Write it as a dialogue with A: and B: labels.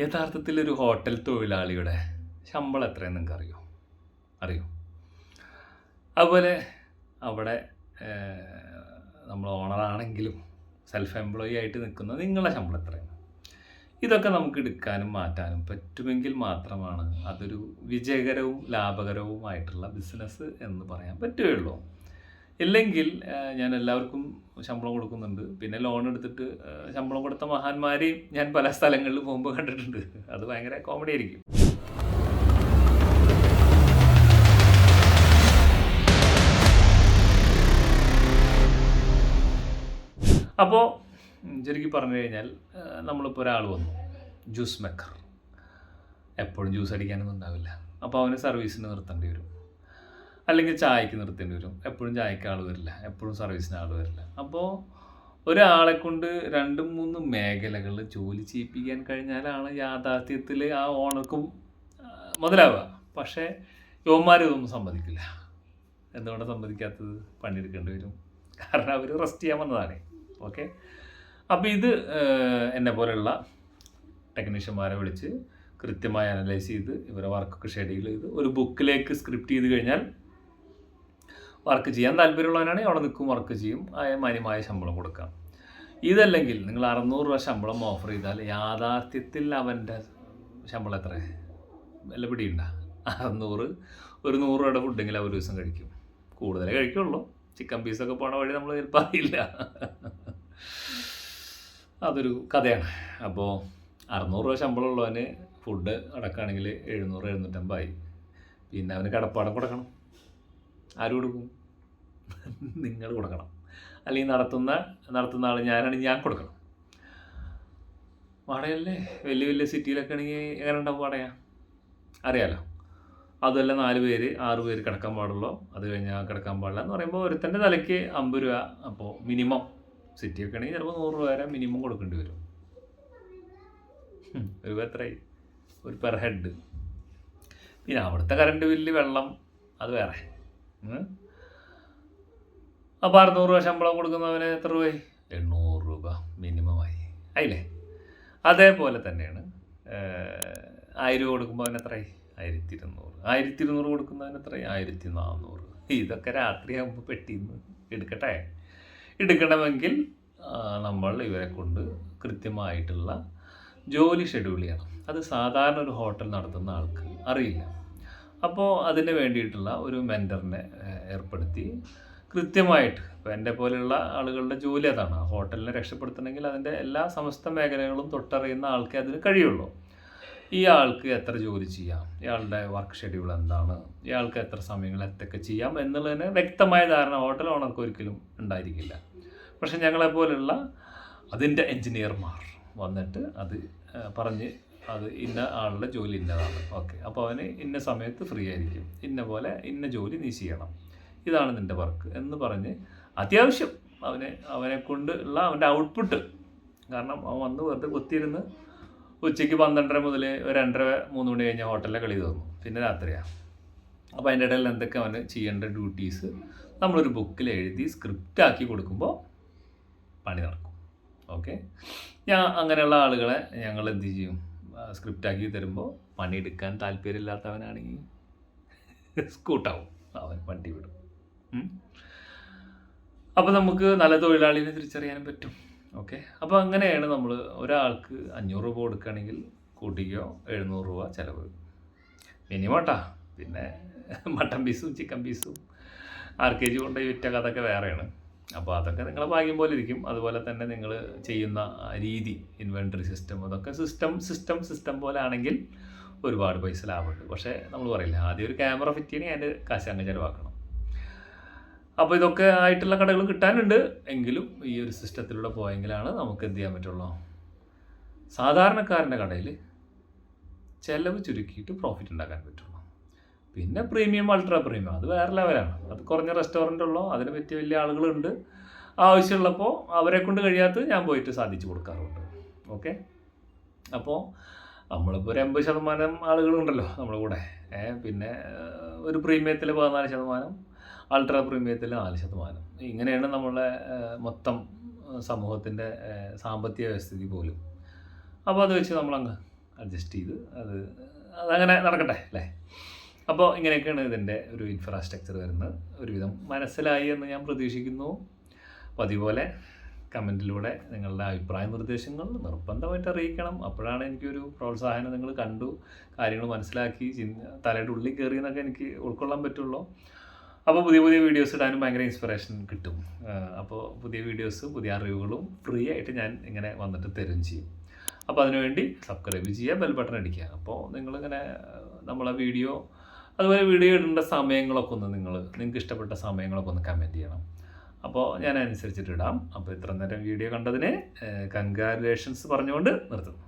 A: യഥാർത്ഥത്തിൽ ഒരു ഹോട്ടൽ തൊഴിലാളിയുടെ ശമ്പളം എത്രയെന്ന് നിങ്ങൾക്ക് അറിയോ? അറിയോ അതുപോലെ അവിടെ നമ്മൾ ഓണറാണെങ്കിലും സെൽഫ് എംപ്ലോയി ആയിട്ട് നിൽക്കുന്ന നിങ്ങളുടെ ശമ്പളം എത്രയാണ്? ഇതൊക്കെ നമുക്ക് എടുക്കാനും മാറ്റാനും പറ്റുമെങ്കിൽ മാത്രമാണ് അതൊരു വിജയകരവും ലാഭകരവുമായിട്ടുള്ള ബിസിനസ് എന്ന് പറയാൻ പറ്റുകയുള്ളൂ. ഇല്ലെങ്കിൽ ഞാൻ എല്ലാവർക്കും ശമ്പളം കൊടുക്കുന്നുണ്ട്. പിന്നെ ലോൺ എടുത്തിട്ട് ശമ്പളം കൊടുത്ത മഹാന്മാരെയും ഞാൻ പല സ്ഥലങ്ങളിൽ പോകുമ്പോൾ കണ്ടിട്ടുണ്ട്. അത് ഭയങ്കര കോമഡി ആയിരിക്കും. അപ്പോൾ ശരിക്കും പറഞ്ഞു കഴിഞ്ഞാൽ നമ്മളിപ്പോൾ ഒരാൾ വന്നു. Juice maker. എപ്പോഴും ജ്യൂസ് അടിക്കാനൊന്നും ഉണ്ടാവില്ല. അപ്പോൾ അവന് സർവീസിന് നിർത്തേണ്ടി വരും. അല്ലെങ്കിൽ ചായക്ക് നിർത്തേണ്ടി വരും. എപ്പോഴും ചായക്ക് ആൾ വരില്ല. എപ്പോഴും സർവീസിന് ആൾ വരില്ല. അപ്പോൾ ഒരാളെ കൊണ്ട് രണ്ട് മൂന്ന് മേഖലകൾ ജോലി ചെയ്യിപ്പിക്കാൻ കഴിഞ്ഞാലാണ് യാഥാർത്ഥ്യത്തിൽ ആ ഓണർക്കും മുതലാവുക. പക്ഷേ യുവന്മാർ ഇതൊന്നും സമ്മതിക്കില്ല. എന്തുകൊണ്ട് സമ്മതിക്കാത്തത്? പണിയെടുക്കേണ്ടി വരും. കാരണം അവർ റെസ്റ്റ് ചെയ്യാൻ വന്നതാണ്. ഓക്കെ അപ്പോൾ ഇത് എന്നെ പോലെയുള്ള ടെക്നീഷ്യന്മാരെ വിളിച്ച് കൃത്യമായി അനലൈസ് ചെയ്ത് ഇവരെ വർക്കൊക്കെ ഷെഡ്യൂൾ ചെയ്ത് ഒരു ബുക്കിലേക്ക് സ്ക്രിപ്റ്റ് ചെയ്ത് കഴിഞ്ഞാൽ വർക്ക് ചെയ്യാൻ താല്പര്യമുള്ളവനാണെങ്കിൽ അവിടെ നിൽക്കും വർക്ക് ചെയ്യും. മാന്യമായ ശമ്പളം കൊടുക്കാം. ഇതല്ലെങ്കിൽ നിങ്ങൾ അറുന്നൂറ് രൂപ ശമ്പളം ഓഫർ ചെയ്താൽ യാഥാർത്ഥ്യത്തിൽ അവന്റെ ശമ്പളം എത്ര? വല്ല പിടിയുണ്ട? അറുന്നൂറ് ഒരു നൂറ് രൂപയുടെ ഫുഡെങ്കിൽ അവർ ദിവസം കഴിക്കും. കൂടുതലേ കഴിക്കുള്ളൂ. ചിക്കൻ പീസൊക്കെ പോണ വഴി നമ്മൾ ചിലപ്പോൾ അറിയില്ല. അതൊരു കഥയാണ്. അപ്പോൾ അറുന്നൂറ് രൂപ ശമ്പളം ഉള്ളവന് ഫുഡ് അടക്കുകയാണെങ്കിൽ എഴുന്നൂറ് എഴുന്നൂറ്റമ്പതായി പിന്നെ അവന് കടപ്പാടം കൊടുക്കണം. ആര് കൊടുക്കും? നിങ്ങൾ കൊടുക്കണം. അല്ലെങ്കിൽ നടത്തുന്ന നടത്തുന്ന ആൾ ഞാനാണെങ്കിൽ ഞാൻ കൊടുക്കണം. വാടകയല്ലേ? വലിയ വലിയ സിറ്റിയിലൊക്കെ ആണെങ്കിൽ എങ്ങനെ ഉണ്ടാവും വാടക? അറിയാലോ. അതുമല്ല നാല് പേര് ആറ് പേര് കിടക്കാൻ പാടുള്ളൂ. അത് കഴിഞ്ഞാൽ കിടക്കാൻ പാടില്ല എന്ന് പറയുമ്പോൾ ഒരുത്തന്റെ തലയ്ക്ക് അമ്പത് രൂപ. അപ്പോൾ മിനിമം. സിറ്റിയൊക്കെ ആണെങ്കിൽ ചിലപ്പോൾ നൂറ് രൂപ വരെ മിനിമം കൊടുക്കേണ്ടി വരും. ഒരു എത്രയായി? ഒരു പെർ ഹെഡ്. പിന്നെ അവിടുത്തെ കറണ്ട് ബില്ല് വെള്ളം അത് വേറെ. അപ്പോൾ അറുന്നൂറ് രൂപ ശമ്പളം കൊടുക്കുന്നവന് എത്ര രൂപയായി? എണ്ണൂറ് രൂപ മിനിമമായി. ആയില്ലേ? അതേപോലെ തന്നെയാണ്. ആയിരം രൂപ കൊടുക്കുമ്പോൾ അവൻ എത്രയായി? ആയിരത്തി ഇരുന്നൂറ് ആയിരത്തി ഇരുന്നൂറ് കൊടുക്കുന്നതിന് എത്രയായി? ആയിരത്തി നാന്നൂറ് ഇതൊക്കെ രാത്രിയാകുമ്പോൾ പെട്ടിന്ന് എടുക്കട്ടെ. എടുക്കണമെങ്കിൽ നമ്മൾ ഇവരെ കൊണ്ട് കൃത്യമായിട്ടുള്ള ജോലി ഷെഡ്യൂൾ ചെയ്യണം. അത് സാധാരണ ഒരു ഹോട്ടൽ നടത്തുന്ന ആൾക്ക് അറിയില്ല. അപ്പോൾ അതിന് വേണ്ടിയിട്ടുള്ള ഒരു മെന്ററിനെ ഏർപ്പെടുത്തി. കൃത്യമായിട്ട് ഇപ്പോൾ എന്റെ പോലെയുള്ള ആളുകളുടെ ജോലി അതാണ്. ആ ഹോട്ടലിനെ രക്ഷപ്പെടുത്തണമെങ്കിൽ അതിന്റെ എല്ലാ സമസ്ത മേഖലകളും തൊട്ടറിയുന്ന ആൾക്കേ അതിന് കഴിയുള്ളൂ. ഈ ആൾക്ക് എത്ര ജോലി ചെയ്യാം? ഇയാളുടെ വർക്ക് ഷെഡ്യൂൾ എന്താണ്? ഇയാൾക്ക് എത്ര സമയങ്ങൾ എത്തൊക്കെ ചെയ്യാം എന്നുള്ളതിന് വ്യക്തമായ ധാരണ ഹോട്ടൽ ഓണർക്ക് ഒരിക്കലും ഉണ്ടായിരിക്കില്ല. പക്ഷെ ഞങ്ങളെപ്പോലുള്ള അതിന്റെ എൻജിനീയർമാർ വന്നിട്ട് അത് പറഞ്ഞ് അത് ഇന്ന ആളുടെ ജോലി ഇന്നതാണ്. ഓക്കെ. അപ്പോൾ അവന് ഇന്ന സമയത്ത് ഫ്രീ ആയിരിക്കും. ഇന്ന പോലെ ഇന്ന ജോലി നീ ചെയ്യണം. ഇതാണ് നിന്റെ വർക്ക് എന്ന് പറഞ്ഞ് അത്യാവശ്യം അവനെ അവനെ കൊണ്ട് ഉള്ള അവന്റെ ഔട്ട്പുട്ട് കാരണം അവൻ വന്ന് വെറുതെ കുത്തിയിരുന്ന് ഉച്ചയ്ക്ക് പന്ത്രണ്ടര മുതൽ ഒരു രണ്ടര മൂന്ന് മണി കഴിഞ്ഞ ഹോട്ടലിലെ കളി തോന്നും പിന്നെ രാത്രിയാണ് അപ്പോൾ അതിന്റെ ഇടയിൽ എന്തൊക്കെ അവന് ചെയ്യേണ്ട ഡ്യൂട്ടീസ് നമ്മളൊരു ബുക്കിൽ എഴുതി സ്ക്രിപ്റ്റ് ആക്കി കൊടുക്കുമ്പോൾ പണി നടക്കും. ഓക്കെ. ഞാൻ അങ്ങനെയുള്ള ആളുകളെ ഞങ്ങൾ എന്ത് ചെയ്യും? സ്ക്രിപ്റ്റ് ആക്കി തരുമ്പോൾ പണിയെടുക്കാൻ താല്പര്യമില്ലാത്തവനാണെങ്കിൽ സ്കൂട്ടാവും. അവൻ വണ്ടി വിടും. അപ്പോൾ നമുക്ക് നല്ല തൊഴിലാളിനെ തിരിച്ചറിയാനും പറ്റും. ഓക്കെ? അപ്പോൾ അങ്ങനെയാണ് നമ്മൾ ഒരാൾക്ക് അഞ്ഞൂറ് രൂപ കൊടുക്കുകയാണെങ്കിൽ കൂട്ടിക്കോ എഴുന്നൂറ് രൂപ ചിലവ്. മിനിമട്ടാ പിന്നെ മട്ടൻ പീസും ചിക്കൻ പീസും ആർ കെ ജി കൊണ്ടുപോയി വിറ്റ കഥയൊക്കെ വേറെയാണ്. അപ്പോൾ അതൊക്കെ നിങ്ങളെ ഭാഗ്യം പോലെ ഇരിക്കും. അതുപോലെ തന്നെ നിങ്ങൾ ചെയ്യുന്ന രീതി ഇൻവെൻട്രി സിസ്റ്റം അതൊക്കെ സിസ്റ്റം സിസ്റ്റം സിസ്റ്റം പോലെ ആണെങ്കിൽ ഒരുപാട് പൈസ ലാഭമുണ്ട്. പക്ഷേ നമ്മൾ പറയില്ല ആദ്യം ഒരു ക്യാമറ ഫിറ്റ് ചെയ്യണേ അതിന്റെ കാശ് അങ്ങ് ചിലവാക്കണം. അപ്പോൾ ഇതൊക്കെ ആയിട്ടുള്ള കടകൾ കിട്ടാനുണ്ട്. എങ്കിലും ഈ ഒരു സിസ്റ്റത്തിലൂടെ പോയെങ്കിലാണ് നമുക്ക് എന്ത് ചെയ്യാൻ പറ്റുള്ളൂ? സാധാരണക്കാരന്റെ കടയിൽ ചിലവ് ചുരുക്കിയിട്ട് പ്രോഫിറ്റ് ഉണ്ടാക്കാൻ പറ്റുള്ളൂ. പിന്നെ പ്രീമിയം അൾട്രാ പ്രീമിയം അത് വേറെ ലെവലാണ് അത് കുറഞ്ഞ റെസ്റ്റോറന്റ് ഉള്ളോ അതിന് പറ്റിയ വലിയ ആളുകളുണ്ട്. ആവശ്യമുള്ളപ്പോൾ അവരെ കൊണ്ട് കഴിയാത്തത് ഞാൻ പോയിട്ട് സാധിച്ചു കൊടുക്കാറുണ്ട്. ഓക്കെ അപ്പോൾ നമ്മളിപ്പോൾ ഒരു എൺപത് ശതമാനം ആളുകളുണ്ടല്ലോ നമ്മുടെ കൂടെ. പിന്നെ ഒരു പ്രീമിയത്തിൽ പതിനാല് ശതമാനം അൾട്രാ പ്രീമിയത്തിൽ നാല് ശതമാനം. ഇങ്ങനെയാണ് നമ്മളെ മൊത്തം സമൂഹത്തിന്റെ സാമ്പത്തിക വ്യവസ്ഥിതി പോലും. അപ്പോൾ അത് വെച്ച് നമ്മളങ്ങ് അഡ്ജസ്റ്റ് ചെയ്ത് അത് അതങ്ങനെ നടക്കട്ടെ അല്ലേ? അപ്പോൾ ഇങ്ങനെയൊക്കെയാണ് ഇതിന്റെ ഒരു ഇൻഫ്രാസ്ട്രക്ചർ വരുന്നത്. ഒരുവിധം മനസ്സിലായി എന്ന് ഞാൻ പ്രതീക്ഷിക്കുന്നു. അപ്പോൾ അതുപോലെ കമന്റിലൂടെ നിങ്ങളുടെ അഭിപ്രായ നിർദ്ദേശങ്ങൾ നിർബന്ധമായിട്ട് അറിയിക്കണം. അപ്പോഴാണ് എനിക്കൊരു പ്രോത്സാഹനം നിങ്ങൾ കണ്ടു കാര്യങ്ങൾ മനസ്സിലാക്കി തലയുടെ ഉള്ളിൽ കയറി എന്നൊക്കെ എനിക്ക് ഉൾക്കൊള്ളാൻ പറ്റുള്ളൂ. അപ്പോൾ പുതിയ പുതിയ വീഡിയോസ് ഇടാനും ഭയങ്കര ഇൻസ്പിറേഷൻ കിട്ടും. അപ്പോൾ പുതിയ വീഡിയോസ് പുതിയ അറിവുകളും ഫ്രീ ആയിട്ട് ഞാൻ ഇങ്ങനെ വന്നിട്ട് തരും ചെയ്യും. അപ്പോൾ അതിനുവേണ്ടി സബ്സ്ക്രൈബ് ചെയ്യുക ബെൽ ബട്ടൺ അടിക്കുക അപ്പോൾ നിങ്ങളിങ്ങനെ നമ്മളെ വീഡിയോ അതുപോലെ വീഡിയോ ഇടേണ്ട സമയങ്ങളൊക്കെ ഒന്ന് നിങ്ങൾ നിങ്ങൾക്ക് ഇഷ്ടപ്പെട്ട സമയങ്ങളൊക്കെ ഒന്ന് കമന്റ് ചെയ്യണം. അപ്പോൾ ഞാൻ അനുസരിച്ചിട്ട് ഇടാം. അപ്പോൾ ഇത്ര നേരം വീഡിയോ കണ്ടതിന് കൺഗ്രാജുലേഷൻസ് പറഞ്ഞുകൊണ്ട് നിർത്തുന്നു.